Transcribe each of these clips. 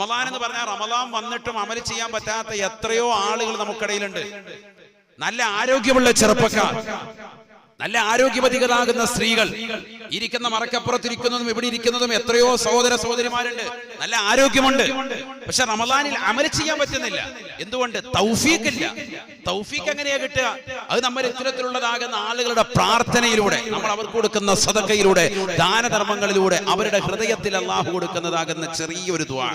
റമദാൻ എന്ന് പറഞ്ഞാൽ റമദാൻ വന്നിട്ടും അമൽ ചെയ്യാൻ പറ്റാത്ത എത്രയോ ആളുകൾ നമുക്കിടയിലുണ്ട്. നല്ല ആരോഗ്യമുള്ള ചെറുപ്പക്കാർ. നല്ല ആരോഗ്യവതികളാകുന്ന സ്ത്രീകൾ. ഇരിക്കുന്ന മറക്കപ്പുറത്തിരിക്കുന്നതും ഇവിടെ ഇരിക്കുന്നതും എത്രയോ സഹോദര സഹോദരിമാരുണ്ട്. നല്ല ആരോഗ്യമുണ്ട്. പക്ഷെ റമദാനിൽ അമല ചെയ്യാൻ പറ്റുന്നില്ല. എന്തുകൊണ്ട്? തൗഫീഖ് ഇല്ല തൗഫീഖ് എങ്ങനെയാ കിട്ടുക? അത് നമ്മൾ ഇത്തരത്തിലുള്ളതാകുന്ന ആളുകളുടെ പ്രാർത്ഥനയിലൂടെ നമ്മൾ അവർക്ക് കൊടുക്കുന്ന സദക്കയിലൂടെ ദാനധർമ്മങ്ങളിലൂടെ അവരുടെ ഹൃദയത്തിൽ അള്ളാഹു കൊടുക്കുന്നതാകുന്ന ചെറിയൊരു ദ്വാ.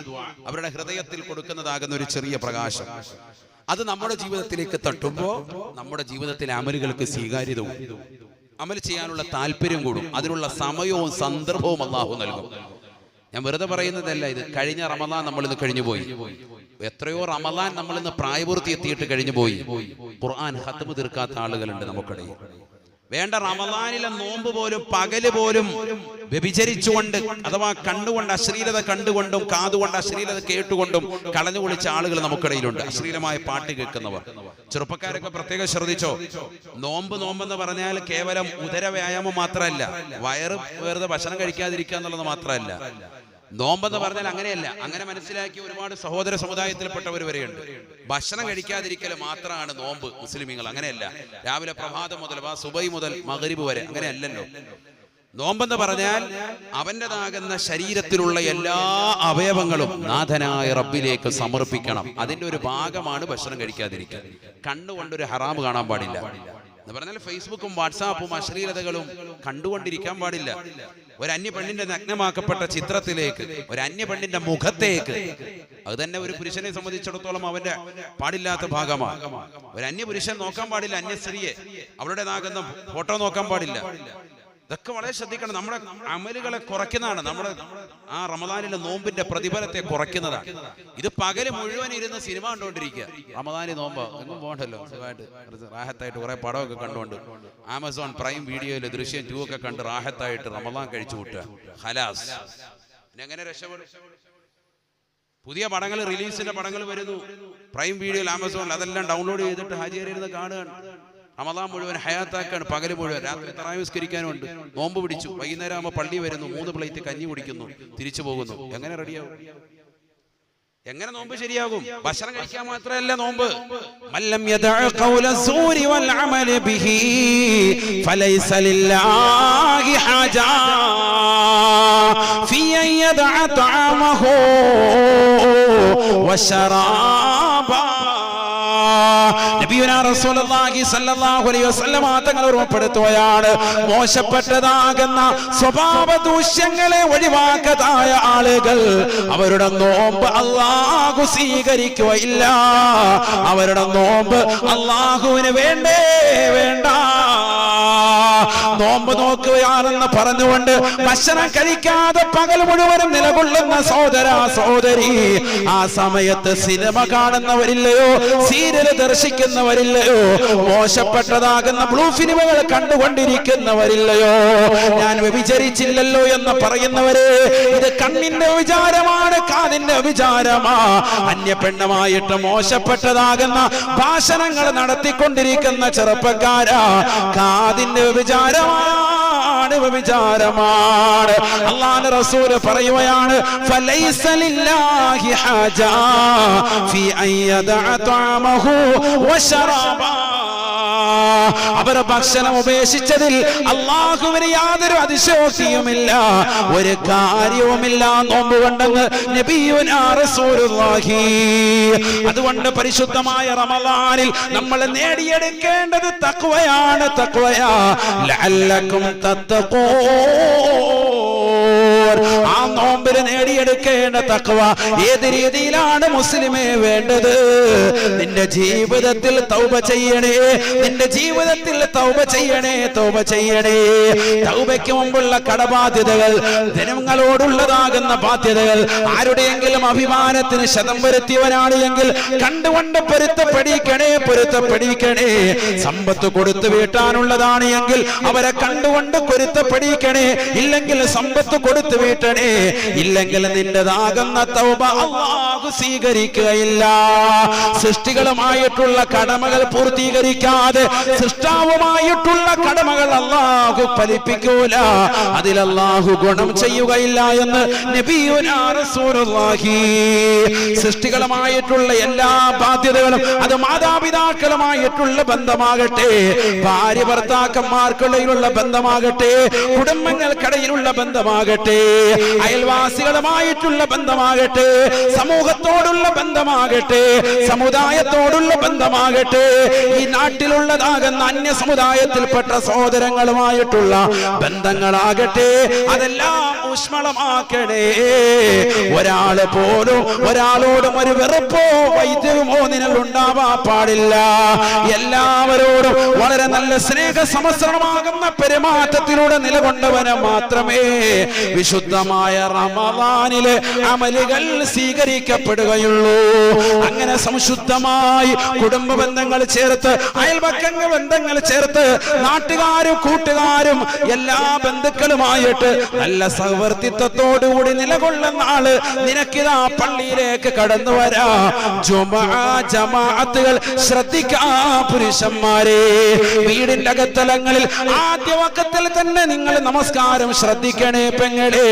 അവരുടെ ഹൃദയത്തിൽ കൊടുക്കുന്നതാകുന്ന ഒരു ചെറിയ പ്രകാശം. അത് നമ്മുടെ ജീവിതത്തിലേക്ക് തട്ടുമ്പോൾ നമ്മുടെ ജീവിതത്തിലെ അമലുകൾക്ക് സ്വീകാര്യതവും അമൽ ചെയ്യാനുള്ള താല്പര്യം കൂടും. അതിനുള്ള സമയവും സന്ദർഭവും അള്ളാഹു നൽകും. ഞാൻ വെറുതെ പറയുന്നതല്ല ഇത്. കഴിഞ്ഞ റമദാൻ നമ്മൾ ഇന്ന് കഴിഞ്ഞു പോയി. എത്രയോ റമദാൻ നമ്മൾ ഇന്ന് പ്രായപൂർത്തി എത്തിയിട്ട് കഴിഞ്ഞു പോയി. ഖുർആൻ ഹത്തമ് തീർക്കാത്ത ആളുകളുണ്ട് നമുക്കിടയിൽ. വേണ്ട റമദാനിലെ നോമ്പ് പോലും പകൽ പോലും വ്യഭിചരിച്ചുകൊണ്ട് അഥവാ കണ്ടുകൊണ്ട് അശ്ലീലത കണ്ടുകൊണ്ടും കാതുകൊണ്ട് അശ്ലീലത കേട്ടുകൊണ്ടും കളഞ്ഞു കുളിച്ച ആളുകൾ നമുക്കിടയിലുണ്ട്. അശ്ലീലമായ പാട്ട് കേൾക്കുന്നവർ. ചെറുപ്പക്കാരൊക്കെ പ്രത്യേകം ശ്രദ്ധിച്ചോ? നോമ്പ് നോമ്പെന്ന് പറഞ്ഞാൽ കേവലം ഉദര വ്യായാമം മാത്രമല്ല. വയറ് വെറുതെ ഭക്ഷണം കഴിക്കാതിരിക്കുക എന്നുള്ളത് മാത്രമല്ല. നോമ്പെന്ന് പറഞ്ഞാൽ അങ്ങനെയല്ല. അങ്ങനെ മനസ്സിലാക്കി ഒരുപാട് സഹോദര സമുദായത്തിൽപ്പെട്ടവർ വരെയുണ്ട്. ഭക്ഷണം കഴിക്കാതിരിക്കൽ മാത്രമാണ് നോമ്പ് മുസ്ലിമീങ്ങൾ. അങ്ങനെയല്ല. രാവിലെ പ്രഭാതം മുതൽ വാ സുബൈ മുതൽ മകരിബ് വരെ. അങ്ങനെയല്ലല്ലോ. നോമ്പെന്ന് പറഞ്ഞാൽ അവന്റെതാകുന്ന ശരീരത്തിലുള്ള എല്ലാ അവയവങ്ങളും നാഥനായ റബ്ബിലേക്ക് സമർപ്പിക്കണം. അതിന്റെ ഒരു ഭാഗമാണ് ഭക്ഷണം കഴിക്കാതിരിക്കുക കണ്ണുകൊണ്ടൊരു ഹറാമ് കാണാൻ പാടില്ല. എന്ന് പറഞ്ഞാൽ ഫേസ്ബുക്കും വാട്സാപ്പും അശ്ലീലതകളും കണ്ടുകൊണ്ടിരിക്കാൻ പാടില്ല. ഒരു അന്യ പെണ്ണിന്റെ നഗ്നമാക്കപ്പെട്ട ചിത്രത്തിലേക്ക് ഒരു അന്യ പെണ്ണിന്റെ മുഖത്തേക്ക് അത് തന്നെ ഒരു പുരുഷനെ സംബന്ധിച്ചിടത്തോളം അവന്റെ പാടില്ലാത്ത ഭാഗമാണ്. ഒരു അന്യ പുരുഷൻ നോക്കാൻ പാടില്ല അന്യ സ്ത്രീയെ. അവളുടേതാകുന്ന ഫോട്ടോ നോക്കാൻ പാടില്ല. ഇതൊക്കെ വളരെ ശ്രദ്ധിക്കണം. നമ്മുടെ അമലുകളെ കുറയ്ക്കുന്നതാണ്. നമ്മുടെ ആ റമദാനിലെ നോമ്പിന്റെ പ്രതിഫലത്തെ കുറയ്ക്കുന്നതാണ്. ഇത് പകൽ മുഴുവൻ ഇരുന്ന് സിനിമ കണ്ടുകൊണ്ടിരിക്കുക. റമദാനി നോമ്പ് എങ്ങും പോകണ്ടല്ലോ? സുഖമായിട്ട് റാഹത്തായിട്ട് കുറെ പടമൊക്കെ കണ്ടുകൊണ്ട് ആമസോൺ പ്രൈം വീഡിയോയിൽ ദൃശ്യം ടു ഒക്കെ കണ്ട് റാഹത്തായിട്ട് റമദാൻ കഴിച്ചു കൂട്ടുക. ഹലാസ് എങ്ങനെ രക്ഷപ്പെടും? പുതിയ പടങ്ങൾ റിലീസിന്റെ പടങ്ങൾ വരുന്നു. പ്രൈം വീഡിയോയിൽ ആമസോണിൽ അതെല്ലാം ഡൗൺലോഡ് ചെയ്തിട്ട് ഹാജിയറിയിരുന്ന് കാണുകയാണ്. റമദാൻ മുഴുവൻ ഹയാത്താക്കാണ് പകൽ മുഴുവൻ. രാത്രി തറാവിസ്കരിക്കാനുണ്ട്. നോമ്പ് പിടിച്ചു. വൈകുന്നേരം ആകുമ്പോൾ പള്ളി വരുന്നു. മൂന്ന് പ്ലേറ്റ് കഞ്ഞി കുടിക്കുന്നു. തിരിച്ചു പോകുന്നു. എങ്ങനെ റെഡിയാവും എങ്ങനെ നോമ്പ് ശരിയാകും? ഭക്ഷണം കഴിക്കാൻ മാത്രമല്ല നോമ്പ്. മല്ലം യദഅ ഖൗല സൂരി വൽ അമല ബിഹി ഫലൈസ ലില്ലാഹി യദഅ തഅമഹു ഓർമ്മപ്പെടുത്തുകയാണ്. മോശപ്പെട്ടതാകുന്ന സ്വഭാവ ദൂഷ്യങ്ങളെ ഒഴിവാക്കതായ ആളുകൾ അവരുടെ നോമ്പ് അള്ളാഹു സ്വീകരിക്കുകയില്ല. അവരുടെ നോമ്പ് അള്ളാഹുവിന് വേണ്ടേ വേണ്ട. നോമ്പ് നോക്കുകയാണെന്ന് പറഞ്ഞുകൊണ്ട് ഭക്ഷണം കഴിക്കാതെ പകൽ മുഴുവനും നിലകൊള്ളുന്ന സഹോദര സഹോദരി ആ സമയത്ത് സിനിമ കാണുന്നവരില്ലയോ സീരിയൽ ദർശിക്കുന്നവരില്ലയോ മോശപ്പെട്ടതാകുന്ന ബ്ലൂ ഫിലിമുകൾ കണ്ടുകൊണ്ടിരിക്കുന്നവരില്ലയോ ഞാൻ വ്യഭിചരിച്ചില്ലല്ലോ എന്ന് പറയുന്നവരെ ഇത് കണ്ണിന്റെ വിചാരമാണ് കാതിന്റെ വിചാരമാ അന്യ പെണ്ണുമായിട്ട് മോശപ്പെട്ടതാകുന്ന ഭാഷണങ്ങൾ നടത്തിക്കൊണ്ടിരിക്കുന്ന ചെറുപ്പക്കാരാ. കാതിന്റെ വിചാരമാണ് വിചാരമാണ്. അള്ളാഹ് റസൂൽ പറയുകയാണ് ഫലൈസ ലില്ലാഹി ഫി അൻ യദഅ തഅമഹു വശറാബാ അവരെ ഭക്ഷണം ഉപേക്ഷിച്ചതിൽ അള്ളാഹുവിന് യാതൊരു അതിശോക്തിയുമില്ല ഒരു കാര്യവുമില്ല. നോമ്പ് കൊണ്ടെന്ന് നബിയുനാ റസൂലുള്ളാഹി. അതുകൊണ്ട് പരിശുദ്ധമായ റമദാനിൽ നമ്മൾ നേടിയെടുക്കേണ്ടത് തക്വയാണ് തക്വയാ. ആ നോമ്പിൽ നേടിയെടുക്കേണ്ട തക്കവ ഏത് രീതിയിലാണ് മുസ്ലിമേ വേണ്ടത്? നിന്റെ ജീവിതത്തിൽ തൗബ ചെയ്യണേ നിന്റെ ജീവിതത്തിൽ തൗബ ചെയ്യണേ തൗബ ചെയ്യണേ. തൗബയ്ക്ക് മുമ്പുള്ള കടബാധ്യതകൾ ജനങ്ങളോടുള്ളതാകുന്ന ബാധ്യതകൾ ആരുടെയെങ്കിലും അഭിമാനത്തിന് ശതം വരുത്തിയവനാണ് എങ്കിൽ കണ്ടുകൊണ്ട് പൊരുത്തപ്പെടിക്കണേ പൊരുത്തപ്പെടിക്കണേ. സമ്പത്ത് കൊടുത്തു വീട്ടാനുള്ളതാണ് എങ്കിൽ അവരെ കണ്ടുകൊണ്ട് പൊരുത്തപ്പെടിക്കണേ. ഇല്ലെങ്കിൽ സമ്പത്ത് കൊടുത്തു വീട്ടണേ. ഇല്ലെങ്കിൽ നിന്റേതാകുന്ന തൗബ അള്ളാഹു സ്വീകരിക്കുകയില്ല. സൃഷ്ടികളുമായിട്ടുള്ള കടമകൾ പൂർത്തീകരിക്കാതെ സൃഷ്ടാവുമായിട്ടുള്ള കടമകൾ അള്ളാഹു ഫലിപ്പിക്കൂല. അതിൽ അള്ളാഹു ഗുണം ചെയ്യുകയില്ല എന്ന് സൃഷ്ടികളുമായിട്ടുള്ള എല്ലാ ബാധ്യതകളും അത് മാതാപിതാക്കളുമായിട്ടുള്ള ബന്ധമാകട്ടെ ഭാര്യ ഭർത്താക്കന്മാർക്കിടയിലുള്ള ബന്ധമാകട്ടെ കുടുംബങ്ങൾക്കിടയിലുള്ള ബന്ധമാകട്ടെ അയൽവാസികളുമായിട്ടുള്ള ബന്ധമാകട്ടെ സമൂഹത്തോടുള്ള ബന്ധമാകട്ടെ സമുദായത്തോടുള്ള ബന്ധമാകട്ടെ ഈ നാട്ടിലുള്ളതാകുന്ന അന്യ സമുദായത്തിൽപ്പെട്ട സഹോദരങ്ങളുമായിട്ടുള്ള ബന്ധങ്ങളാകട്ടെ അതെല്ലാം ഊഷ്മളമാക്കണേ. ഒരാൾ പോലും ഒരാളോടും ഒരു വെറുപ്പോ വൈദ്യവുമോ നിന്നിൽ ഉണ്ടാവാൻ പാടില്ല. എല്ലാവരോടും വളരെ നല്ല സ്നേഹ സമസ്രമാകുന്ന പെരുമാറ്റത്തിലൂടെ നിലകൊണ്ടവന് മാത്രമേ വിശുദ്ധമായ റമദാനിലെ അമലുകൾ സ്വീകരിക്കപ്പെടുകയുള്ളൂ. അങ്ങനെ സംശുദ്ധമായി കുടുംബ ബന്ധങ്ങൾ ചേർത്ത് അയൽപക്കങ്ങൾ ബന്ധങ്ങൾ ചേർത്ത് നാട്ടുകാരും കൂട്ടുകാരും എല്ലാ ബന്ധുക്കളുമായിട്ട് നല്ല സഹവർത്തിത്വത്തോടുകൂടി നിലകൊള്ളുന്ന ആൾ നിനക്കിതാ പള്ളിയിലേക്ക് കടന്നു വരാ. ജുമാ ജമാഅത്തുകൾ ശ്രദ്ധിക്കാ പുരുഷന്മാരെ. വീടിന്റെ അകത്തലങ്ങളിൽ ആദ്യവക്കത്തിൽ തന്നെ നിങ്ങൾ നമസ്കാരം ശ്രദ്ധിക്കണേ പെങ്ങളെ.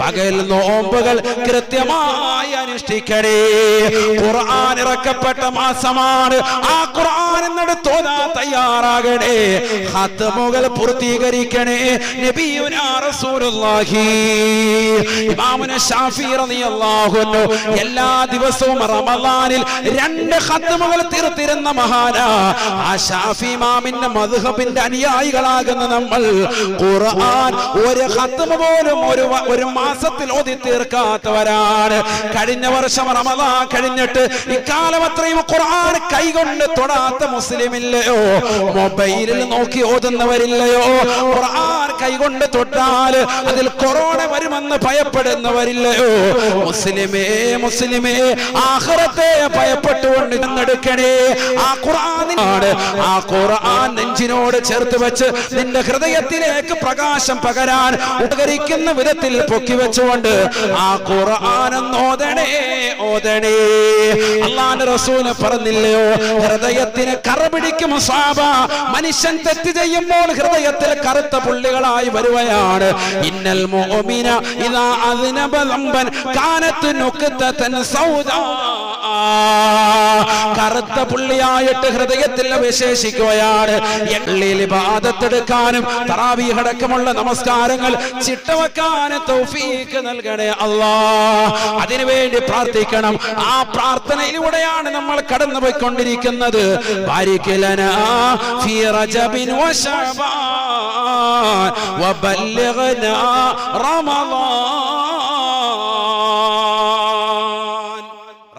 പകൽ നോമ്പുകൾ കൃത്യമായി അനുഷ്ഠിക്കണേ. ഖുർആൻ ഇറക്കപ്പെട്ട മാസമാണ്. ആ ഖുർആൻ എന്നെടുത്തോതാ തയ്യാറാകണേ. ഹത്തമുകൾ പൂർത്തീകരിക്കണേ. നബിയുനാ റസൂലുള്ളാഹി. ഇമാമുന ഷാഫി റളിയല്ലാഹു അൻഹു എല്ലാ ദിവസവും റമദാനിൽ രണ്ട് ഖത്മുകൾ തീർത്തിരുന്ന മഹാനാ. ആ ഷാഫി ഇമാമിന്റെ മദ്ഹബിന്റെ അനുയായികളാകുന്ന നമ്മൾ ഖുർആൻ ഒരു ഖത്മ പോലും ഒരു ഒരു മാസത്തിൽ ഓതി തീർക്കാത്തവരാണ്. കഴിഞ്ഞ വർഷം റമദാൻ കഴിഞ്ഞിട്ട് ഇക്കാലം അത്രയും ഖുർആൻ കൈകൊണ്ട് തൊടാത്ത മുസ്ലിമില്ലയോ? മൊബൈലിൽ നോക്കി ഓതുന്നവരില്ലയോ? ഖുർആൻ കൈകൊണ്ട് തൊട്ടാൽ അതിൽ കൊറോണ വരുമെന്ന് ഭയപ്പെടുന്നവരില്ലയോ? മുസ്ലിമേ മുസ്ലിമേ ആഖിറത്തെ ഭയപ്പെട്ടുകൊണ്ട് നിന്നെടുക്കണേ ആ ഖുർആനാണ് ആ ഖുർആൻ നെഞ്ചിനോട് ചേർത്ത് വെച്ച് നിന്റെ ഹൃദയത്തിലേക്ക് പ്രകാശം പകരാൻ ഉപകരിക്കുന്ന വിധത്തിൽ പൊക്കി വെച്ചുകൊണ്ട് ആ ഖുർആൻ ഓതണേ പറഞ്ഞില്ലയോ? ഹൃദയത്തിന് കറ പിടിക്കും മനുഷ്യൻ തെറ്റ് ചെയ്യുമ്പോൾ ഹൃദയത്തിൽ കറുത്ത പുള്ളികളായി വരുവയാണ്. ഇന്നൽ മോമിന ഇതാ അതിനബ നമ്പൻ കാനത്ത് സൗദ സൗദാ. കറുത്ത പുള്ളിയായിട്ട് ഹൃദയത്തിൽ വിശേഷിക്കുകയാണ് എള്ളിൽ ബാധത്തെടുക്കാനും തറാവീഹടക്കമുള്ള നമസ്കാരങ്ങൾ ചിട്ടവെക്കാനും തൗഫീക്ക് നൽകണേ അല്ലാ. അതിനുവേണ്ടി പ്രാർത്ഥിക്കണം. ആ പ്രാർത്ഥനയിലൂടെയാണ് നമ്മൾ കടന്നുപോയിക്കൊണ്ടിരിക്കുന്നത്. ബാരിക്കലനാ ഫീ റജബിൻ വബല്ലിഗ്നാ റമളാൻ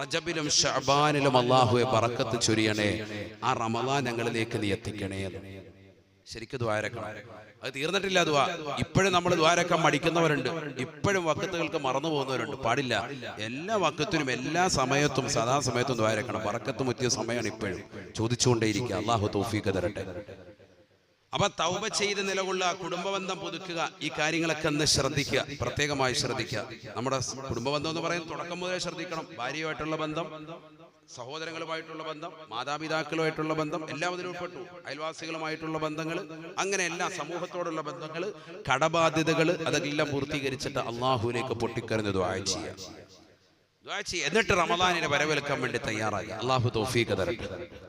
റജബിലും അള്ളാഹുവെ ബറക്കത്ത് ചൊരിയണേ. ആ റമദാൻ ഞങ്ങളിലേക്ക് നീ എത്തിക്കണേ ശരിക്കും അത് തീർന്നിട്ടില്ല അത് ഇപ്പോഴും നമ്മൾ ദ്വാരൊക്കെ മടിക്കുന്നവരുണ്ട്. ഇപ്പോഴും വക്കത്തുകൾക്ക് മറന്നു പോകുന്നവരുണ്ട്. പാടില്ല. എല്ലാ വക്കത്തിനും എല്ലാ സമയത്തും സദാസമയത്തും ദ്വാരക്കണം വറക്കത്തും മുറ്റിയ സമയമാണ് ഇപ്പോഴും. ചോദിച്ചുകൊണ്ടേയിരിക്കുക. അള്ളാഹു തൗഫീഖ് തരട്ടെ. അപ്പൊ തൗബ ചെയ്ത് നിലകൊള്ളുക കുടുംബബന്ധം പുതുക്കുക ഈ കാര്യങ്ങളൊക്കെ ഒന്ന് ശ്രദ്ധിക്കുക. പ്രത്യേകമായി ശ്രദ്ധിക്കുക. നമ്മുടെ കുടുംബബന്ധം എന്ന് പറയുന്നത് തുടക്കം മുതലേ ശ്രദ്ധിക്കണം. ഭാര്യയുമായിട്ടുള്ള ബന്ധം സഹോദരങ്ങളുമായിട്ടുള്ള ബന്ധം മാതാപിതാക്കളുമായിട്ടുള്ള ബന്ധം എല്ലാം അതിൽ ഉൾപ്പെട്ടു. അയൽവാസികളുമായിട്ടുള്ള ബന്ധങ്ങൾ അങ്ങനെ എല്ലാ സമൂഹത്തോടുള്ള ബന്ധങ്ങൾ കടബാധ്യതകൾ അതെല്ലാം പൂർത്തീകരിച്ചിട്ട് അള്ളാഹുവിലേക്ക് പൊട്ടിക്കറിഞ്ഞ് ദ്വായ ചെയ്യാം. എന്നിട്ട് റമദാനിനെ വരവേൽക്കാൻ വേണ്ടി തയ്യാറായി അള്ളാഹു തൗഫീഖ് തരട്ടെ.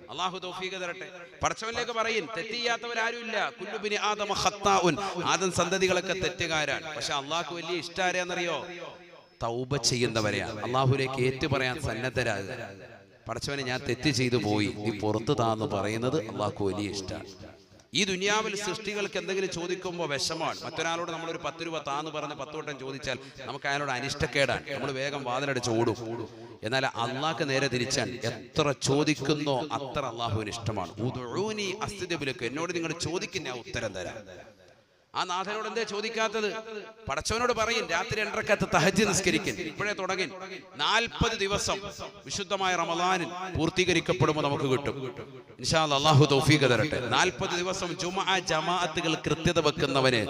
അള്ളാഹു തൗഫീഖ് തരട്ടെ. പടച്ചവനിലേക്ക് പറയും തെറ്റിയാത്തവരാരുമില്ല കുല്ലുബിനി ആദമ ഖത്താഉൻ. ആദം സന്തതികളൊക്കെ തെറ്റുകാരാണ്. പക്ഷെ അള്ളാഹു വലിയ ഇഷ്ടാരെന്നറിയോ തൗബ ചെയ്യുന്നവരെയാണ്. അള്ളാഹുലേക്ക് ഏറ്റു പറയാൻ സന്നദ്ധരാകുക. പടച്ചവനെ ഞാൻ തെറ്റ് ചെയ്തു പോയി. നീ പുറത്തു താന്ന് പറയുന്നത് അള്ളാഹു വലിയ ഇഷ്ടമാണ് ഈ ദുനിയാവിൽ സൃഷ്ടികൾക്ക് എന്തെങ്കിലും ചോദിക്കുമ്പോൾ വിഷമാണ് മറ്റൊരാളോട് നമ്മളൊരു പത്ത് രൂപ താന്ന് പറഞ്ഞ് പത്ത് വട്ടം ചോദിച്ചാൽ നമുക്ക് അയാളോട് അനിഷ്ടക്കേടാണ്. നമ്മൾ വേഗം വാതിലടിച്ച് ഓടും. എന്നാൽ അള്ളാഹ്ക്ക് നേരെ തിരിച്ചാൽ എത്ര ചോദിക്കുന്നോ അത്ര അള്ളാഹുവിന് ഇഷ്ടമാണ്. എന്നോട് നിങ്ങൾ ചോദിക്കുന്ന ഉത്തരം തരാം. ആ നാഥനോട് എന്തേ ചോദിക്കാത്തത്? പടച്ചവനോട് പറയും രാത്രി രണ്ടരക്കത്ത് തഹജ് നിസ്കരിക്കും ഇപ്പോഴേ തുടങ്ങി നാൽപ്പത് ദിവസം വിശുദ്ധമായ റമദാനിൽ പൂർത്തീകരിക്കപ്പെടുമ്പോൾ നമുക്ക് കിട്ടും. ഇൻഷാ അല്ലാ, അള്ളാഹു തൗഫീഖ് തരട്ടെ. നാൽപ്പത് ദിവസം ജുമാ ജമാഅത്തുകൾ കൃത്യത വെക്കുന്നവന്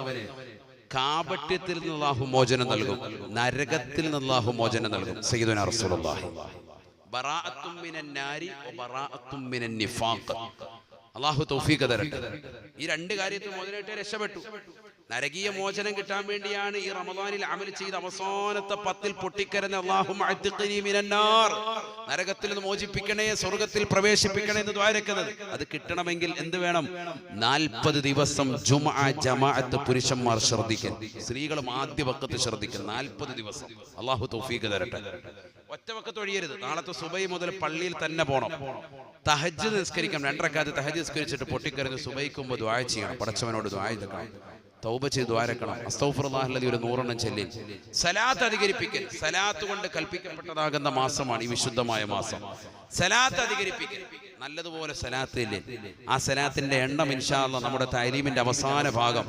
കാപട്യത്തിൽ നിന്ന് മോചനം നൽകും. നരകത്തിൽ നിന്ന് മോചനം നൽകും. സയ്യിദുന റസൂലുള്ളാഹി. ബറാഅത്തും മിനന്നാരി നാരി വ ബറാഅത്തും മിനൻ നിഫാഖ് അള്ളാഹു തൗഫീഖ് തരട്ടെ. ഈ രണ്ട് കാര്യത്തിൽ മുതലായിട്ട് രക്ഷപ്പെട്ടു. നരകീയ മോചനം കിട്ടാൻ വേണ്ടിയാണ് ഈ റമദാനിൽ അമൽ ചെയ്ത അവസാനത്തെ പത്തിൽ പൊട്ടിക്കരഞ്ഞ അള്ളാഹു നരകത്തിൽ നിന്ന് മോചിപ്പിക്കണേ സ്വർഗത്തിൽ പ്രവേശിപ്പിക്കണേ എന്ന് ദ്വാരക്കുന്നത്. അത് കിട്ടണമെങ്കിൽ എന്ത് വേണം? നാൽപ്പത് ദിവസം ജുമാ ജമാഅത്ത് പുരുഷന്മാർ ശ്രദ്ധിക്കും സ്ത്രീകളും ആദ്യ വക്കത്ത് ശ്രദ്ധിക്കും നാൽപ്പത് ദിവസം. അള്ളാഹു തൗഫീഖ് തരട്ടെ. ഒറ്റ വക്കത്ത് ഒഴിയരുത് നാളത്തെ സുബൈ മുതൽ പള്ളിയിൽ തന്നെ പോണം. തഹജ് നിസ്കരിക്കണം. രണ്ടരക്കാലത്ത് തഹജ് നിസ്കരിച്ചിട്ട് പൊട്ടിക്കറിഞ്ഞ് സുബൈക്കുമ്പോൾ ദ്വായ ചെയ്യണം. പടച്ചവനോട് ദ്വായ ചെയ്യണം തൗബ ചെയ്ത് ദ്വാരക്കണം അസ്തൗഫുറുല്ലാഹി ഒരു നൂറെണ്ണം ചെല്ലി. സലാത്ത് അധികരിപ്പിക്കൽ. സലാത്ത് കൊണ്ട് കൽപ്പിക്കപ്പെട്ടതാകുന്ന മാസമാണ് ഈ വിശുദ്ധമായ മാസം. സലാത്ത് അധികരിപ്പിക്കൽ. നല്ലതുപോലെ സലാത്തില്ലേ? ആ സലാത്തിന്റെ എണ്ണം ഇൻഷാല്ല നമ്മുടെ തൈലീമിന്റെ അവസാന ഭാഗം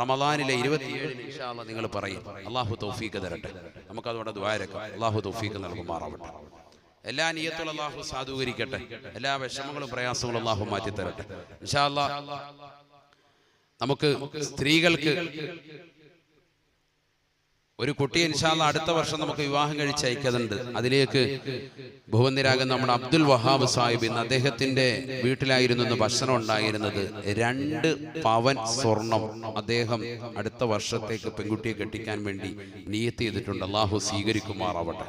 റമദാനിലെ ഇരുപത്തിയേഴ് നിങ്ങൾ പറയും. അള്ളാഹു തൗഫീഖ് തരട്ടെ. നമുക്ക് അതോടെ ദ്വാരക്കാം അള്ളാഹു തൗഫീഖ് നൽകുമാറാവട്ടെ. എല്ലാ നിയത്തുകളും അള്ളാഹു സാധൂകരിക്കട്ടെ. എല്ലാ വിഷമങ്ങളും പ്രയാസങ്ങളും അള്ളാഹു മാറ്റി തരട്ടെ ഇൻഷാല്ല നമുക്ക് സ്ത്രീകൾക്ക് ഒരു കുട്ടി ഇൻഷാല്ല അടുത്ത വർഷം നമുക്ക് വിവാഹം കഴിച്ച് അയക്കുന്നുണ്ട്. അതിലേക്ക് ഭുവന്തിരാകുന്ന നമ്മുടെ അബ്ദുൽ വഹാബ് സാഹിബ് ഇന്ന് അദ്ദേഹത്തിന്റെ വീട്ടിലായിരുന്നു ഇന്ന് ഭക്ഷണം ഉണ്ടായിരുന്നത്. രണ്ട് പവൻ സ്വർണം അദ്ദേഹം അടുത്ത വർഷത്തേക്ക് പെൺകുട്ടിയെ കെട്ടിക്കാൻ വേണ്ടി നിയത്ത് ചെയ്തിട്ടുണ്ട്. അള്ളാഹു സ്വീകരിക്കുമാറാവട്ടെ.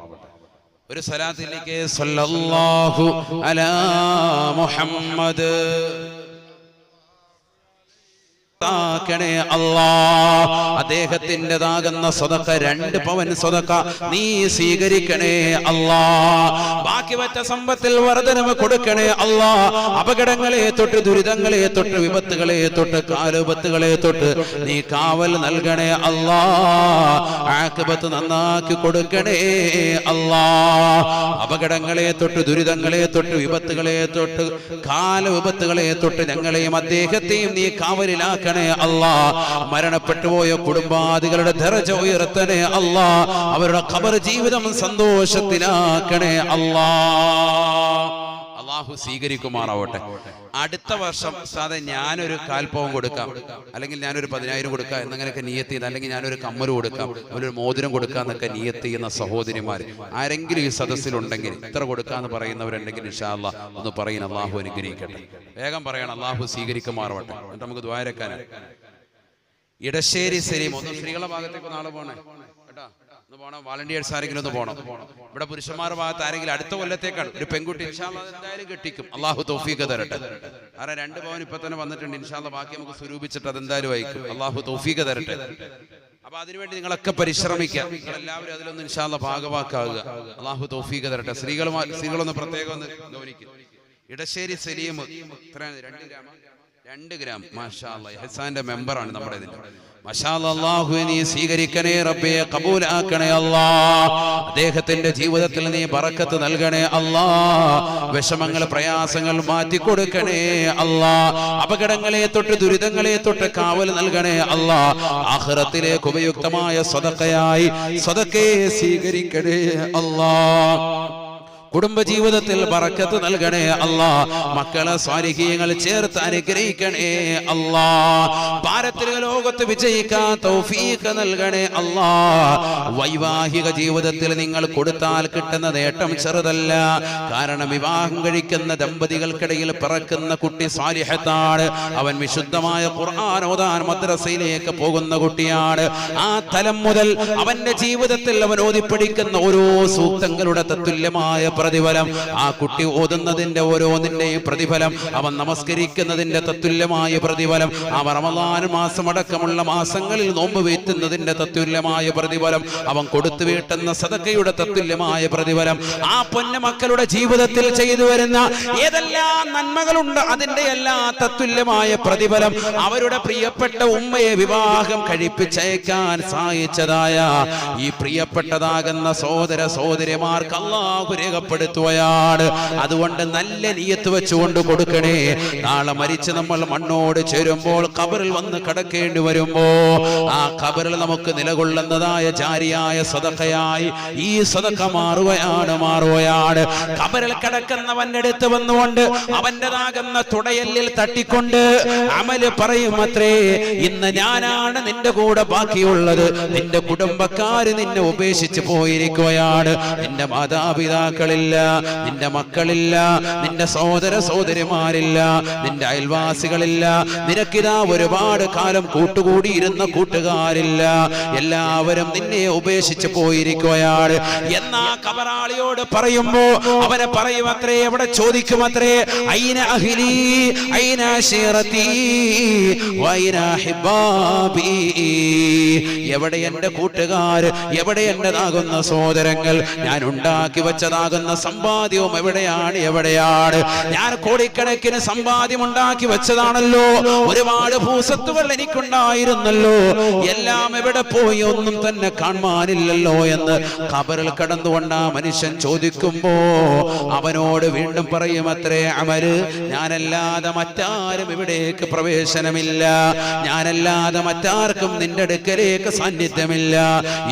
ഒരു സലാത്തിലേക്ക് സല്ലല്ലാഹു അലാ മുഹമ്മദ് അദ്ദേഹത്തിന്റെതാകുന്ന സ്വതക്ക രണ്ട് പവൻ സ്വതക്ക നീ സ്വീകരിക്കണേ അല്ലാ. ബാക്കി വച്ച സമ്പത്തിൽ വർധനവ് കൊടുക്കണേ അല്ലാ. അപകടങ്ങളെ തൊട്ട് ദുരിതങ്ങളെ തൊട്ട് വിപത്തുകളെ തൊട്ട് കാലുപത്തുകളെ തൊട്ട് നീ കാവൽ നൽകണേ അല്ലാ. ആക്കിബത്ത് നന്നാക്കി കൊടുക്കണേ അല്ലാ. അപകടങ്ങളെ തൊട്ട് ദുരിതങ്ങളെ തൊട്ട് വിപത്തുകളെ തൊട്ട് കാലവിപത്തുകളെ തൊട്ട് ഞങ്ങളെയും അദ്ദേഹത്തെയും നീ കാവലിലാക്കണേ അല്ലാ. മരണപ്പെട്ടു പോയ കുടുംബാദികളുടെ ദറജ ഉയർത്തണേ അല്ലാ. അവരുടെ ഖബർ ജീവിതം സന്തോഷത്തിലാക്കണേ അല്ലാ. അള്ളാഹു സ്വീകരിക്കുമാറാവട്ടെ. അടുത്ത വർഷം സാധാരണ ഞാനൊരു കാൽപ്പവും കൊടുക്കാം. അല്ലെങ്കിൽ ഞാനൊരു പതിനായിരം കൊടുക്കാം എന്നങ്ങനെയൊക്കെ നീയത്ത് ചെയ്ത് അല്ലെങ്കിൽ ഞാനൊരു കമ്മൽ കൊടുക്കാം ഒരു മോതിരം കൊടുക്കാം എന്നൊക്കെ നീയത്ത് ചെയ്യുന്ന സഹോദരിമാർ ആരെങ്കിലും ഈ സദസ്സിലുണ്ടെങ്കിൽ ഇത്ര കൊടുക്കാന്ന് പറയുന്നവരുണ്ടെങ്കിൽ ഇൻഷാല്ല ഒന്ന് പറയുന്ന അള്ളാഹു അനുഗ്രഹിക്കട്ടെ. വേഗം പറയണം അള്ളാഹു സ്വീകരിക്കുമാറാവട്ടെ. എന്നിട്ട് നമുക്ക് ദ്വാരക്കാനാണ് ഇടശ്ശേരി സലീം ഒന്ന് സ്ത്രീകളുടെ ഭാഗത്തേക്ക് നാളെ പോണേ. കേട്ടോ? ഒന്ന് പോണം വാളണ്ടിയേഴ്സ് ആരെങ്കിലും ഒന്ന് പോണം. ഇവിടെ പുരുഷന്മാർ ഭാഗത്ത് ആരെങ്കിലും അടുത്ത കൊല്ലത്തേക്കാണ്. ഒരു പെൺകുട്ടി എന്തായാലും കെട്ടിക്കും. അള്ളാഹു തൗഫീഖ് തരട്ടെ. ആരെ രണ്ട് പവൻ ഇപ്പൊ തന്നെ വന്നിട്ടുണ്ട്. ഇൻഷാല്ല ബാക്കി നമുക്ക് സ്വരൂപിച്ചിട്ട് അതെന്തായാലും അയക്കും. അള്ളാഹു തൗഫീഖ് തരട്ടെ. അപ്പൊ അതിനുവേണ്ടി നിങ്ങളൊക്കെ പരിശ്രമിക്കാം നിങ്ങൾ എല്ലാവരും അതിലൊന്ന് ഇൻഷാല്ല ഭാഗവാക്കാവുക. അള്ളാഹു തൗഫീഖ് തരട്ടെ. സ്ത്രീകൾ സ്ത്രീകളൊന്ന് പ്രത്യേകം ഒന്ന് ഗൗനിക്കും. ഇടശ്ശേരി സലീം എത്രയാണ്? രണ്ട് ഗ്രാമം? രണ്ട് ഗ്രാം മാഷാ ഹസാന്റെ മെമ്പറാണ് നമ്മുടെ ഇതിന്റെ. നീ സ്വീകരിക്കണേ റബ്ബേ കബൂലാക്കണേ അല്ലാ. അദ്ദേഹത്തിന്റെ ജീവിതത്തിൽ നീ പറക്കത്ത് നൽകണേ അല്ലാ. വിഷമങ്ങൾ പ്രയാസങ്ങൾ മാറ്റി കൊടുക്കണേ അല്ലാ. അപകടങ്ങളെ തൊട്ട് ദുരിതങ്ങളെ തൊട്ട് കാവൽ നൽകണേ അല്ലാ. ആഖിറത്തിലേക്ക് ഉപയുക്തമായ സ്വതക്കയായി സ്വതക്കയെ സ്വീകരിക്കണേ അല്ലാ. കുടുംബജീവിതത്തിൽ ബറക്കത്ത് നൽകണേ അല്ലാ. മക്കളെ സ്വാരികീയങ്ങൾ ചേർത്ത് അനുഗ്രഹിക്കണേ അല്ലാ. പാരത്രിക ലോകത്ത് വിജയിക്കാൻ തൗഫീഖ് നൽകണേ അല്ലാ. വൈവാഹിക ജീവിതത്തിൽ നിങ്ങൾ കൊടുത്താൽ കിട്ടുന്ന നേട്ടം ചെറുതല്ല. കാരണം വിവാഹം കഴിക്കുന്ന ദമ്പതികൾക്കിടയിൽ പിറക്കുന്ന കുട്ടി സാലിഹത്താണ് അവൻ വിശുദ്ധമായ ഖുർആൻ ഓതാൻ മദ്രസയിലേക്ക് പോകുന്ന കുട്ടിയാണ്. ആ തലം മുതൽ അവന്റെ ജീവിതത്തിൽ അവൻ ഓതിപ്പടിക്കുന്ന ഓരോ സൂക്തങ്ങളുടെ തത്തുല്യമായ പ്രതിഫലം. ആ കുട്ടി ഓതുന്നതിന്റെ ഓരോന്നിന്റെയും പ്രതിഫലം. അവൻ നമസ്കരിക്കുന്നതിന്റെ തത്തുല്യമായ പ്രതിഫലം. ആ റമദാൻ മാസമടക്കമുള്ള മാസങ്ങളിൽ നോമ്പ് വീറ്റുന്നതിന്റെ തത്തുല്യമായ പ്രതിഫലം. അവൻ കൊടുത്തു വീട്ടുന്ന സദക്കയുടെ തത്തുല്യമായ പ്രതിഫലം. ആ പൊന്ന മക്കളുടെ ജീവിതത്തിൽ ചെയ്തു വരുന്ന ഏതെല്ലാം നന്മകളുണ്ട് അതിന്റെ എല്ലാ തത്തുല്യമായ പ്രതിഫലം അവരുടെ പ്രിയപ്പെട്ട ഉമ്മയെ വിവാഹം കഴിപ്പിച്ചയക്കാൻ സഹായിച്ചതായ ഈ പ്രിയപ്പെട്ടതാകുന്ന സഹോദര സഹോദരിമാർക്ക് അള്ളാഹു രേഖ ഓർമ്മപ്പെടുത്തുകയാണ് അതുകൊണ്ട് നല്ല നീയത്ത് വെച്ചുകൊണ്ട് കൊടുക്കണേ. നാളെ മരിച്ച് നമ്മൾ മണ്ണോട് ചേരുമ്പോൾ കബറിൽ വന്ന് കിടക്കേണ്ടി വരുമ്പോ ആ കബറിൽ നമുക്ക് നിലകൊള്ളുന്നതായ ജാരിയായ സദക്കയായി ഈ സദക്ക മാറുകയാണ് മാറുകയാണ്. കബറിൽ കിടക്കുന്നവന്റെ അടുത്ത് വന്നുകൊണ്ട് അവന്റെതാകുന്ന തുടയല്ലിൽ തട്ടിക്കൊണ്ട് അമൽ പറയും അത്രേ ഇന്ന് ഞാനാണ് നിന്റെ കൂടെ ബാക്കിയുള്ളത്. നിന്റെ കുടുംബക്കാര് നിന്നെ ഉപേക്ഷിച്ച് പോയിരിക്കുകയാണ്. നിന്റെ മാതാപിതാക്കളില്ല നിന്റെ മക്കളില്ല നിന്റെ സഹോദര സഹോദരിമാരില്ല നിന്റെ അയൽവാസികളില്ല. നിനക്കിതാ ഒരുപാട് കാലം കൂട്ടുകൂടിയിരുന്ന കൂട്ടുകാരില്ല. എല്ലാവരും നിന്നെ ഉപേക്ഷിച്ച് പോയിരിക്കുകയാണ്. എന്നാ കബറാളിയോട് പറയുമ്പോ അവനെ പറയും അത്രേ എവിടെ ചോദിക്കും അത്രേ അയിന അഹിലി അയിന ശീറത്തി വൈന ഹിബാബി. എവിടെ എന്റെ കൂട്ടുകാര് എവിടെ എന്റേതാകുന്ന സോദരങ്ങൾ ഞാൻ ഉണ്ടാക്കി വെച്ചതാകുന്ന സമ്പാദ്യവും എവിടെയാണ് എവിടെയാണ്? ഞാൻ കോടിക്കണക്കിന് സമ്പാദ്യം ഉണ്ടാക്കി വെച്ചതാണല്ലോ. ഒരുപാട് ഭൂസത്തുകൾ എനിക്കുണ്ടായിരുന്നല്ലോ. എല്ലാം എവിടെ പോയി ഒന്നും തന്നെ കാണാനില്ലല്ലോ എന്ന് കബറിൽ കടന്നുകൊണ്ട് ആ മനുഷ്യൻ ചോദിക്കുമ്പോ അവനോട് വീണ്ടും പറയും അത്രേ അമര് ഞാനല്ലാതെ മറ്റാരും ഇവിടേക്ക് പ്രവേശനമില്ല. ഞാനല്ലാതെ മറ്റാർക്കും നിന്റെ അടുക്കലേക്ക് സാന്നിധ്യമില്ല.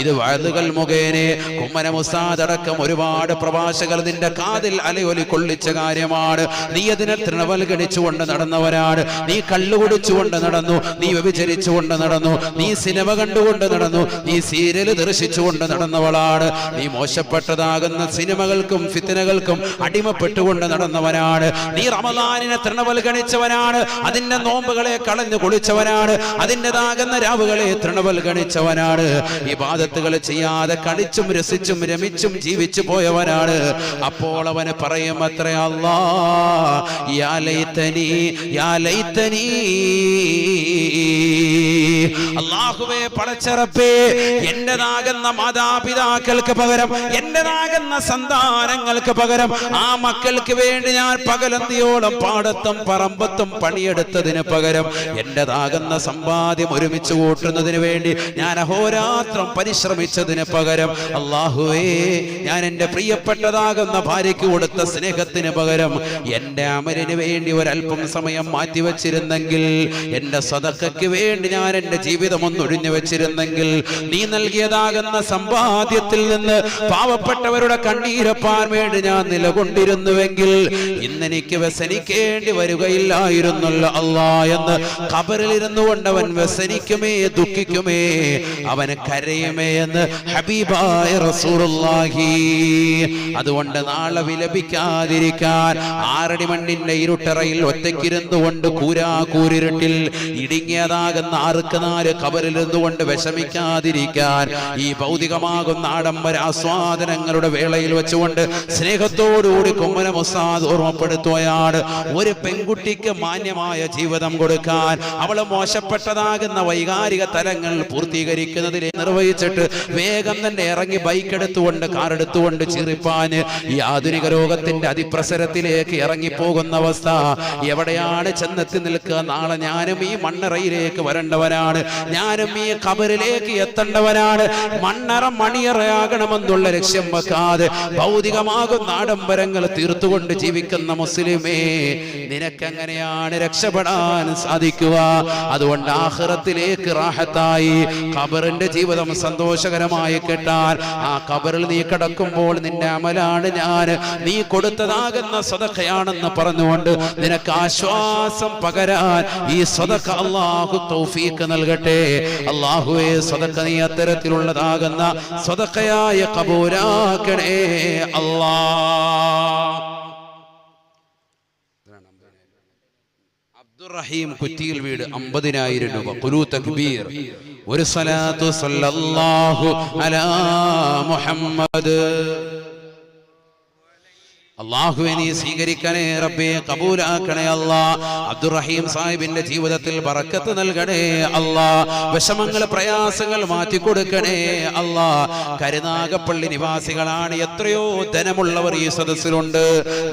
ഇത് വഴുതുകൾ മുഖേനെ കുമ്മന മുസാദടക്കം ഒരുപാട് പ്രവാചകർ നിന്റെ കാതിൽ അലയൊലി കൊള്ളിച്ച കാര്യമാണ്. നീ അതിനെ തൃണവൽഗണിച്ചുകൊണ്ട് നടന്നവരാണ്. നീ കള്ളു കുടിച്ചുകൊണ്ട് നടന്നു. നീ വ്യഭിചരിച്ചുകൊണ്ട് നടന്നു. നീ സിനിമ കണ്ടുകൊണ്ട് നടന്നു. നീ സീരിയൽ ദർശിച്ചുകൊണ്ട് നടന്നവളാണ്. നീ മോശപ്പെട്ടതാകുന്ന സിനിമകൾക്കും ഫിത്തനകൾക്കും അടിമപ്പെട്ടുകൊണ്ട് നടന്നവനാണ്. നീ റമദാനിനെ തൃണവൽഗണിച്ചവനാണ്. അതിന്റെ നോമ്പുകളെ കളഞ്ഞു കുളിച്ചവനാണ്. അതിന്റെതാകുന്ന രാവുകളെ തൃണവൽഗണിച്ചവനാണ് ഈ ബാധത്തുകൾ ചെയ്യാതെ കളിച്ചും രസിച്ചും രമിച്ചും ജീവിച്ചു പോയവനാണ്. അപ്പോൾ അവന് പറയും അത്ര അല്ലാ അള്ളാഹുവേ പടച്ചറപ്പേ എന്റേതാകുന്ന മാതാപിതാക്കൾക്ക് പകരം എന്റേതാകുന്ന സന്താനങ്ങൾക്ക് പകരം ആ മക്കൾക്ക് വേണ്ടി ഞാൻ പകലന്തിയോളം പാടത്തും പറമ്പത്തും പണിയെടുത്തതിന് പകരം എന്റേതാകുന്ന സമ്പാദ്യം ഒരുമിച്ച് കൂട്ടുന്നതിന് വേണ്ടി ഞാൻ അഹോരാത്രം പരിശ്രമിച്ചതിന് പകരം അള്ളാഹുവേ ഞാൻ എന്റെ പ്രിയപ്പെട്ടതാകുന്ന ഭാര്യയ്ക്ക് കൊടുത്ത സ്നേഹത്തിന് പകരം എന്റെ അമലിന് വേണ്ടി ഒരല്പം സമയം മാറ്റിവെച്ചിരുന്നെങ്കിൽ എന്റെ സദക്കയ്ക്ക് വേണ്ടി ഞാൻ ജീവിതം ഒന്ന് ഒഴിഞ്ഞു വെച്ചിരുന്നെങ്കിൽ നീ നൽകിയതാകുന്ന സമ്പാദ്യത്തിൽ നിന്ന് പാവപ്പെട്ടവരുടെ കണ്ണീരപ്പാൻ വേണ്ടി ഞാൻ നിലകൊണ്ടിരുന്നുവെങ്കിൽ ഇന്നെനിക്ക് വ്യസനിക്കേണ്ടി വരികയില്ലായിരുന്നല്ലോ അല്ലാ എന്ന് കബറിലിരുന്നു കൊണ്ടവൻ വ്യസനിക്കുമേ ദുഃഖിക്കുമേ അവന് കരയുമേ എന്ന് ഹബീബായ റസൂറുല്ലാഹി അതുകൊണ്ട് നാളെ വിലപിക്കാതിരിക്കാൻ ആറടി മണ്ണിന്റെ ഇരുട്ടറയിൽ ഒറ്റയ്ക്കിരുന്നു കൊണ്ട് കൂരാ കൂരിരുട്ടിൽ ഇടുങ്ങിയതാകുന്ന ആർക്ക് കബറിലിരുന്നു നിന്നുകൊണ്ട് വിഷമിക്കാതിരിക്കാൻ. ഈ ഭൗതികമാകുന്ന ആഡംബര ആസ്വാദനങ്ങളുടെ വേളയിൽ വെച്ചുകൊണ്ട് സ്നേഹത്തോടുകൂടി കുമ്മന മുസാദ് ഓർമ്മപ്പെടുത്തുകയാണ്. ഒരു പെൺകുട്ടിക്ക് മാന്യമായ ജീവിതം കൊടുക്കാൻ അവൾ മോശപ്പെട്ടതാകുന്ന വൈകാരിക തലങ്ങൾ പൂർത്തീകരിക്കുന്നതിനെ നിർവഹിച്ചിട്ട് വേഗം തന്നെ ഇറങ്ങി ബൈക്ക് എടുത്തുകൊണ്ട് കാർ എടുത്തുകൊണ്ട് ചിറിപ്പാന് ഈ ആധുനിക രോഗത്തിന്റെ അതിപ്രസരത്തിലേക്ക് ഇറങ്ങിപ്പോകുന്ന അവസ്ഥ. എവിടെയാണ് ചെന്നെത്തി നിൽക്കുക? നാളെ ഞാനും ഈ മണ്ണറയിലേക്ക് വരേണ്ടവനാണ് ഞാനും ഈ കബറിലേക്ക് എത്തേണ്ടവനാണ്. മണ്ണറ മണിയറയാകണമെന്നുള്ള ലക്ഷ്യം വെക്കാതെ ഭൗതികമാകുന്ന ആഡംബരങ്ങൾ തീർത്തുകൊണ്ട് ജീവിക്കുന്ന മുസ്ലിമേ നിനക്കെങ്ങനെയാണ് രക്ഷപ്പെടാൻ സാധിക്കുക? അതുകൊണ്ട് ആഹ്റത്തിലേക്ക് റാഹത്തായി. കബറിന്റെ ജീവിതം സന്തോഷകരമായി കേട്ടാൽ ആ കബറിൽ നീ കിടക്കുമ്പോൾ നിന്റെ അമലാണ് ഞാൻ. നീ കൊടുത്തതാകുന്ന സദഖയാണെന്ന് പറഞ്ഞുകൊണ്ട് നിനക്ക് ആശ്വാസം പകരാൻ ഈ സദഖ അള്ളാഹു തൗഫീക്ക് നൽകട്ടെ. അള്ളാഹുവെ സ്വതക്ക നീ അത്തരത്തിലുള്ളതാകുന്ന സ്വതക്കയായ കബൂരാക്കണേ അള്ളാ അബ്ദുറഹീം കുറ്റിയിൽ വീട് അമ്പതിനായിരം രൂപ. കുലു തക്ബീർ. ഒരു സലാത്തു സല്ലല്ലാഹു അലാ മുഹമ്മദ്. അള്ളാഹുവെ നീ സ്വീകരിക്കണേ റബ്ബേ കബൂലാക്കണേ അല്ലാ. അബ്ദുറഹീം സാഹിബിന്റെ ജീവിതത്തിൽ പറക്കത്ത് നൽകണേ അല്ലാ. വിഷമങ്ങൾ പ്രയാസങ്ങൾ മാറ്റി കൊടുക്കണേ അല്ലാ. കരുനാഗപ്പള്ളി നിവാസികളാണ് എത്രയോ ധനമുള്ളവർ ഈ സദസ്സിലുണ്ട്.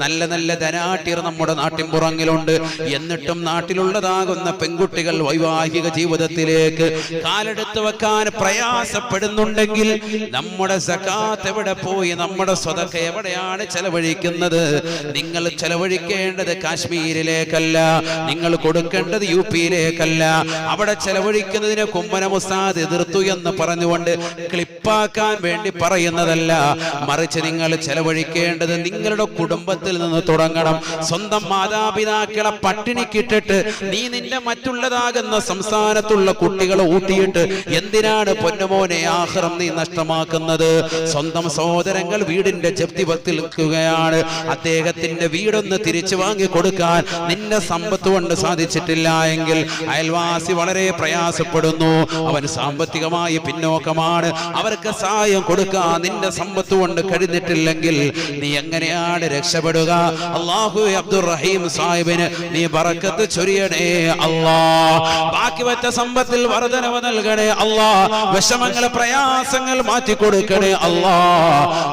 നല്ല നല്ല ധനാട്ടിയർ നമ്മുടെ നാട്ടിൻപുറങ്ങിലുണ്ട് എന്നിട്ടും നാട്ടിലുള്ളതാകുന്ന പെൺകുട്ടികൾ വൈവാഹിക ജീവിതത്തിലേക്ക് കാലെടുത്ത് വെക്കാൻ പ്രയാസപ്പെടുന്നുണ്ടെങ്കിൽ നമ്മുടെ സക്കാത്ത് എവിടെ പോയി നമ്മുടെ സ്വതക്ക എവിടെയാണ് ചെലവഴിക്കുന്നത്? നിങ്ങൾ ചെലവഴിക്കേണ്ടത് കാശ്മീരിലേക്കല്ല. നിങ്ങൾ കൊടുക്കേണ്ടത് യു പിയിലേക്കല്ല. അവിടെ ചെലവഴിക്കുന്നതിന് കുമ്മന മുസാദ് എതിർത്തു എന്ന് പറഞ്ഞുകൊണ്ട് ക്ലിപ്പാക്കാൻ വേണ്ടി പറയുന്നതല്ല. മറിച്ച് നിങ്ങൾ ചെലവഴിക്കേണ്ടത് നിങ്ങളുടെ കുടുംബത്തിൽ നിന്ന് തുടങ്ങണം. സ്വന്തം മാതാപിതാക്കളെ പട്ടിണിക്കിട്ടിട്ട് നീ നിന്റെ മറ്റുള്ളതാകുന്ന സംസ്ഥാനത്തുള്ള കുട്ടികളെ ഊട്ടിയിട്ട് എന്തിനാണ് പൊന്നുമോനെ ആഹ്റം നീ നഷ്ടമാക്കുന്നത്? സ്വന്തം സഹോദരങ്ങൾ വീടിന്റെ ജപ്തിപത്തിൽ നിൽക്കുകയാണ് അദ്ദേഹത്തിന്റെ വീടൊന്ന് തിരിച്ചു വാങ്ങി കൊടുക്കാൻ നിന്റെ സമ്പത്ത് കൊണ്ട് സാധിച്ചിട്ടില്ല എങ്കിൽ അയൽവാസി വളരെ പ്രയാസപ്പെടുന്നു. അവൻ സാമ്പത്തികമായി പിന്നോക്കമാണ്. അവർക്ക് സഹായം കൊടുക്കാൻ നിന്റെ സമ്പത്ത് കൊണ്ട് കഴിഞ്ഞിട്ടില്ലെങ്കിൽ നീ എങ്ങനെയാണ് രക്ഷപ്പെടുക? അള്ളാഹു അബ്ദുൾ റഹീം സാഹിബിന് നീ പറക്കത്ത് ചൊരിയണേ അള്ളാ ബാക്കി വെച്ച സമ്പത്തിൽ വർധനവ് നൽകണേ അള്ളാ വിഷമങ്ങൾ പ്രയാസങ്ങൾ മാറ്റി കൊടുക്കണേ അള്ളാ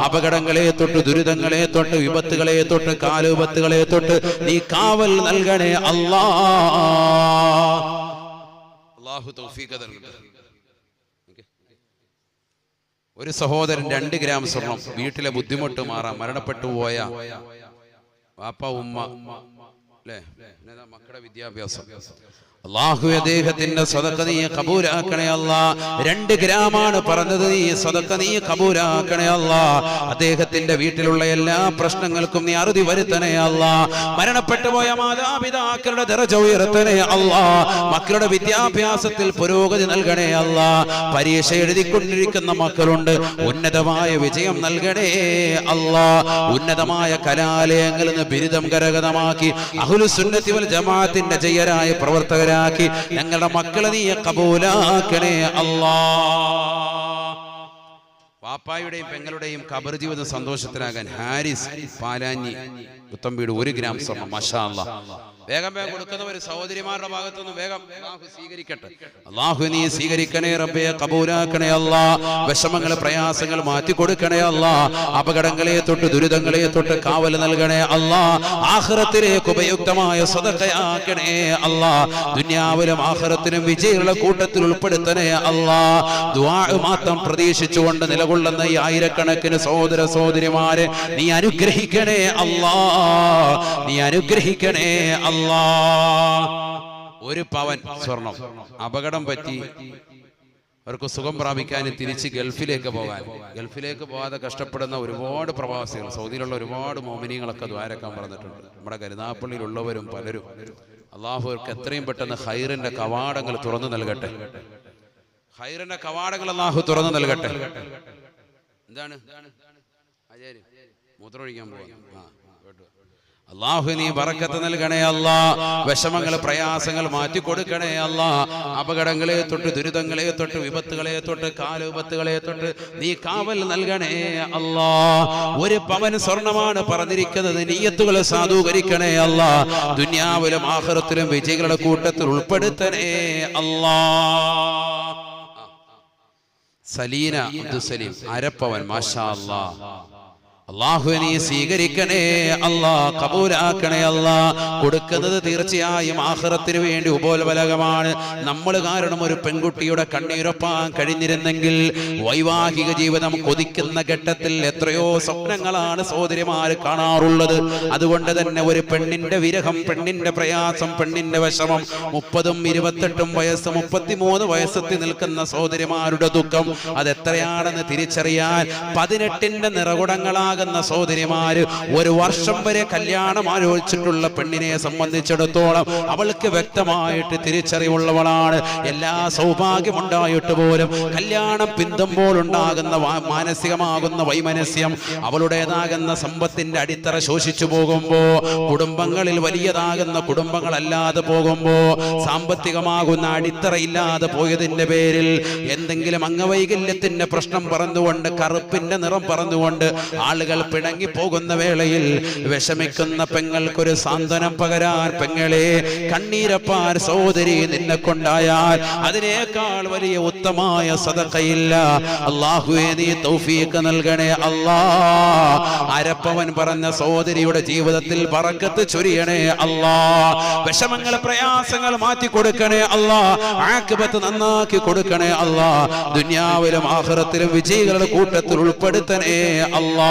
അപകടങ്ങളെ തൊട്ട് ദുരിതങ്ങളെ തൊട്ട് വിപത്തുകളെ തൊട്ട് കാലുപത്തുകളെ തൊട്ട് നീ കാവൽ നൽകണേ അല്ലാ. അള്ളാഹു തൗഫീഖ് ഒരു സഹോദരൻ രണ്ട് ഗ്രാം സ്വർണം വീട്ടിലെ ബുദ്ധിമുട്ട് മാറാൻ മരണപ്പെട്ടു പോയ വാപ്പ ഉമ്മ അല്ലേ മക്കളുടെ വിദ്യാഭ്യാസം. അള്ളാഹു അദ്ദേഹത്തിന്റെ സ്വതക്ക നീ കബൂരാക്കണേ അല്ല. രണ്ട് ഗ്രാമാണ് പറഞ്ഞത് നീ സ്വതക്ക നീ കബൂരാക്കണേ അല്ല. അദ്ദേഹത്തിന്റെ വീട്ടിലുള്ള എല്ലാ പ്രശ്നങ്ങൾക്കും നീ അറുതി വരുത്തണേ അല്ല. മരണപ്പെട്ടു പോയ മാതാപിതാക്കളുടെ ദറജ ഉയർത്തണേ അല്ല. മക്കളുടെ വിദ്യാഭ്യാസത്തിൽ പുരോഗതി നൽകണേ അല്ല. പരീക്ഷ എഴുതിക്കൊണ്ടിരിക്കുന്ന മക്കളുണ്ട്. ഉന്നതമായ വിജയം നൽകണേ അല്ല. ഉന്നതമായ കലാലയങ്ങളിൽ നിന്ന് ബിരുദം കരഗതമാക്കി അഹുലുസുന്നത്തി വൽ ജമാഅത്തിന്റെ ജയരായ പ്രവർത്തകരാക്കി ഞങ്ങളുടെ മക്കളെ നീ കബൂലാക്കണേ അല്ലാ വാപ്പായുടെയും പെങ്ങളുടെയും കബർ ജീവിതം സന്തോഷത്തിനാകാൻ ഹാരിസ് പാലാഞ്ഞി പുത്തമ്പീട് ഒരു ഗ്രാം സ്വർണം. മഷാ അല്ലാ വേഗം വേഗം കൊടുക്കുന്നവർ സഹോദരിമാരുടെ ഭാഗത്തുനിന്ന് വേഗം സ്വീകരിക്കട്ടെ. അള്ളാഹു നീ സ്വീകരിക്കണേ റബ്ബേ കബൂലാക്കണേ അല്ലാ വിഷമങ്ങൾ പ്രയാസങ്ങൾ മാറ്റി കൊടുക്കണേ അല്ലാ അപകടങ്ങളെ തൊട്ട് ദുരിതങ്ങളെ തൊട്ട് കാവൽ നൽകണേ അല്ലാ ആഹ്റത്തിലേക്ക് ഉപയുക്തമായ സ്വതക്കയാക്കണേ അല്ലാ ദുന്യാവിലും ആഹ്റത്തിനും വിജയമുള്ള കൂട്ടത്തിൽ ഉൾപ്പെടുത്തണേ അല്ലാ ദുആ മാത്രം പ്രതീക്ഷിച്ചുകൊണ്ട് നിലകൊള്ളുന്ന ഈ ആയിരക്കണക്കിന് സഹോദര സഹോദരിമാരെ നീ അനുഗ്രഹിക്കണേ അല്ലാ നീ അനുഗ്രഹിക്കണേ അല്ലാ. ഒരു പവൻ സ്വർണം അപകടം പറ്റി അവർക്ക് സുഖം പ്രാപിക്കാൻ തിരിച്ച് ഗൾഫിലേക്ക് പോകാൻ. ഗൾഫിലേക്ക് പോകാതെ കഷ്ടപ്പെടുന്ന ഒരുപാട് പ്രവാസികൾ സൗദിയിലുള്ള ഒരുപാട് മോമിനികളൊക്കെ ദ്വാരക്കാൻ പറഞ്ഞിട്ടുണ്ട്. നമ്മുടെ കരുനാപ്പള്ളിയിലുള്ളവരും പലരും. അള്ളാഹു എത്രയും പെട്ടെന്ന് ഹൈറിന്റെ കവാടങ്ങൾ തുറന്നു നൽകട്ടെ. ഹൈറിന്റെ കവാടങ്ങൾ അള്ളാഹു തുറന്നു നൽകട്ടെ. എന്താണ്? ആചാര്യം മൂത്രമൊഴിക്കാൻ പോവാ. ആ. കേട്ടു. അള്ളാഹു നീ ബറക്കത്ത് നൽകണേ അല്ല. വിഷമങ്ങൾ പ്രയാസങ്ങൾ മാറ്റി കൊടുക്കണേ അല്ല. അപകടങ്ങളെ തൊട്ട് ദുരിതങ്ങളെ തൊട്ട് വിപത്തുകളെ തൊട്ട് കാലുപത്തുകളെ തൊട്ട് നീ കാവൽ നൽകണേ അല്ല. ഒരു പവൻ സ്വർണമാണ് പറഞ്ഞിരിക്കുന്നത്. നീയത്തുകൾ സാധൂകരിക്കണേ അല്ല. ദുന്യാവിലും ആഹ്റത്തിലും വിജയികളുടെ കൂട്ടത്തിൽ ഉൾപ്പെടുത്തണേ അല്ലാ. സലീന അബ്ദുസലീം അരപ്പവൻ മാഷാ അല്ലാ അള്ളാഹു നീ സ്വീകരിക്കണേ അല്ലാ കബൂലാക്കണേ അല്ലാ. കൊടുക്കുന്നത് തീർച്ചയായും ആഹ്റത്തിന് വേണ്ടി ഉപോൽബലകമാണ് നമ്മൾ കാരണം ഒരു പെൺകുട്ടിയുടെ കണ്ണീരൊപ്പാൻ കഴിഞ്ഞിരുന്നെങ്കിൽ വൈവാഹിക ജീവിതം കൊതിക്കുന്ന ഘട്ടത്തിൽ എത്രയോ സ്വപ്നങ്ങളാണ് സഹോദരിമാർ കാണാറുള്ളത്. അതുകൊണ്ട് തന്നെ ഒരു പെണ്ണിന്റെ വിരഹം പെണ്ണിന്റെ പ്രയാസം പെണ്ണിന്റെ വിഷമം മുപ്പതും ഇരുപത്തെട്ടും വയസ്സ് മുപ്പത്തിമൂന്ന് വയസ്സെത്തി നിൽക്കുന്ന സഹോദരിമാരുടെ ദുഃഖം അതെത്രയാണെന്ന് തിരിച്ചറിയാൻ പതിനെട്ടിന്റെ നിറകുടങ്ങളാകുന്ന സഹോദരിമാര് ഒരു വർഷം വരെ കല്യാണം ആലോചിച്ചിട്ടുള്ള പെണ്ണിനെ സംബന്ധിച്ചിടത്തോളം അവൾക്ക് വ്യക്തമായിട്ട് തിരിച്ചറിവുള്ളവളാണ്. എല്ലാ സൗഭാഗ്യമുണ്ടായിട്ട് പോലും കല്യാണം പിന്തുമ്പോൾ ഉണ്ടാകുന്ന മാനസികമാകുന്ന വൈമനസ്യം അവളുടേതാകുന്ന സമ്പത്തിന്റെ അടിത്തറ ശോഷിച്ചു പോകുമ്പോ കുടുംബങ്ങളിൽ വലിയതാകുന്ന കുടുംബങ്ങളല്ലാതെ പോകുമ്പോ സാമ്പത്തികമാകുന്ന അടിത്തറ ഇല്ലാതെ പോയതിന്റെ പേരിൽ എന്തെങ്കിലും അംഗവൈകല്യത്തിന്റെ പ്രശ്നം പറഞ്ഞുകൊണ്ട് കറുപ്പിന്റെ നിറം പറഞ്ഞുകൊണ്ട് ആൾ ആളുകൾ പിണങ്ങി പോകുന്ന വേളയിൽ വിഷമിക്കുന്ന പെങ്ങൾക്കൊരു സാന്ത്വനം പകരാൻ പെങ്ങളെ കണ്ണീരപ്പാൻ സഹോദരി നിന്നെ കൊണ്ടായാൽ അതിനേക്കാൾ വലിയ ഉത്തമായ സതക്കയില്ല അള്ളാഹുവെ നീ തൗഫീഖ് നൽകണേ അല്ലാ. അരപ്പവൻ പറഞ്ഞ സഹോദരിയുടെ ജീവിതത്തിൽ പറക്കത്ത് ചൊരിയണേ അല്ലാ. വിഷമങ്ങൾ പ്രയാസങ്ങൾ മാറ്റി കൊടുക്കണേ അല്ലാ. ആക്കിപത്ത് നന്നാക്കി കൊടുക്കണേ അല്ലാ. ദുനിയാവിലും ആഹ്റത്തിലും വിജയികളുടെ കൂട്ടത്തിൽ ഉൾപ്പെടുത്തണേ അല്ലാ.